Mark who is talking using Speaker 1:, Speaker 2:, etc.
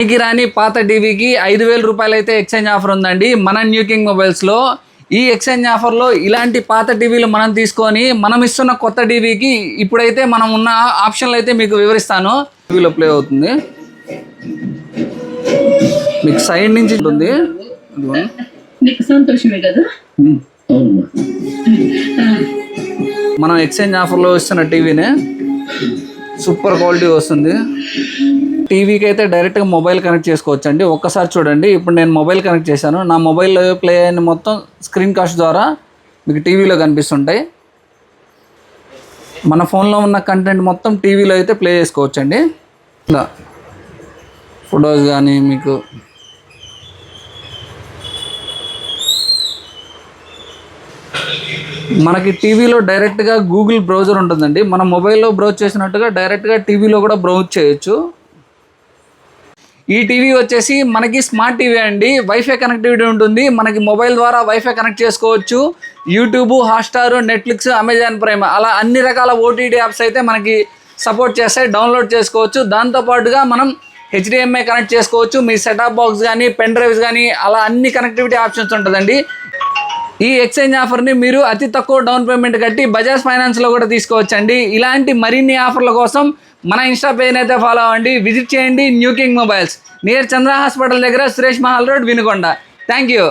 Speaker 1: టీవీకి రాని పాత టీవీకి ఐదు వేల రూపాయలు అయితే ఎక్స్చేంజ్ ఆఫర్ ఉందండి. మన న్యూ కింగ్ మొబైల్స్లో ఈ ఎక్స్చేంజ్ ఆఫర్లో ఇలాంటి పాత టీవీలు మనం తీసుకొని మనం ఇస్తున్న కొత్త టీవీకి ఇప్పుడైతే మనం ఉన్న ఆప్షన్లు అయితే మీకు వివరిస్తాను. టీవీలో ప్లే అవుతుంది. మీకు సైడ్ నుంచి ఉంటుంది.
Speaker 2: సంతోషమే కదా?
Speaker 1: మనం ఎక్స్చేంజ్ ఆఫర్లో ఇస్తున్న టీవీనే సూపర్ క్వాలిటీ వస్తుంది. టీవీకి అయితే డైరెక్ట్గా మొబైల్ కనెక్ట్ చేసుకోవచ్చు అండి ఒక్కసారి చూడండి. ఇప్పుడు నేను మొబైల్ కనెక్ట్ చేశాను. నా మొబైల్లో ప్లే అయిన మొత్తం స్క్రీన్ కాస్ట్ ద్వారా మీకు టీవీలో కనిపిస్తుంటాయి. మన ఫోన్లో ఉన్న కంటెంట్ మొత్తం టీవీలో అయితే ప్లే చేసుకోవచ్చు అండి ఇలా. ఫొటోస్ కానీ మీకు. మనకి టీవీలో డైరెక్ట్గా గూగుల్ బ్రౌజర్ ఉంటుందండి. మన మొబైల్లో బ్రౌజ్ చేసినట్టుగా డైరెక్ట్గా టీవీలో కూడా బ్రౌజ్ చేయొచ్చు. ఈ టీవీ వచ్చేసి మనకి స్మార్ట్ టీవీ అండి. వైఫై కనెక్టివిటీ ఉంటుంది. మనకి మొబైల్ ద్వారా వైఫై కనెక్ట్ చేసుకోవచ్చు. YouTube Hotstar Netflix Amazon Prime అలా అన్ని రకాల ఓటీటీ యాప్స్ అయితే మనకి సపోర్ట్ చేస్తాయి. డౌన్లోడ్ చేసుకోవచ్చు. దాంతోపాటుగా మనం హెచ్డిఎంఐ కనెక్ట్ చేసుకోవచ్చు. మీ సెటాప్ బాక్స్ కానీ పెన్ డ్రైవ్స్ కానీ అలా అన్ని కనెక్టివిటీ ఆప్షన్స్ ఉంటుందండి. ఈ ఎక్స్చేంజ్ ఆఫర్ని మీరు అతి తక్కువ డౌన్ పేమెంట్ కట్టి బజాజ్ ఫైనాన్స్లో కూడా తీసుకోవచ్చండి. ఇలాంటి మరిన్ని ఆఫర్ల కోసం మన ఇన్స్టా పేజ్ అయితే ఫాలో అవ్వండి. విజిట్ చేయండి. New king mobiles near Chandra hospital దగ్గర Suresh Mahal road Vinukonda. Thank you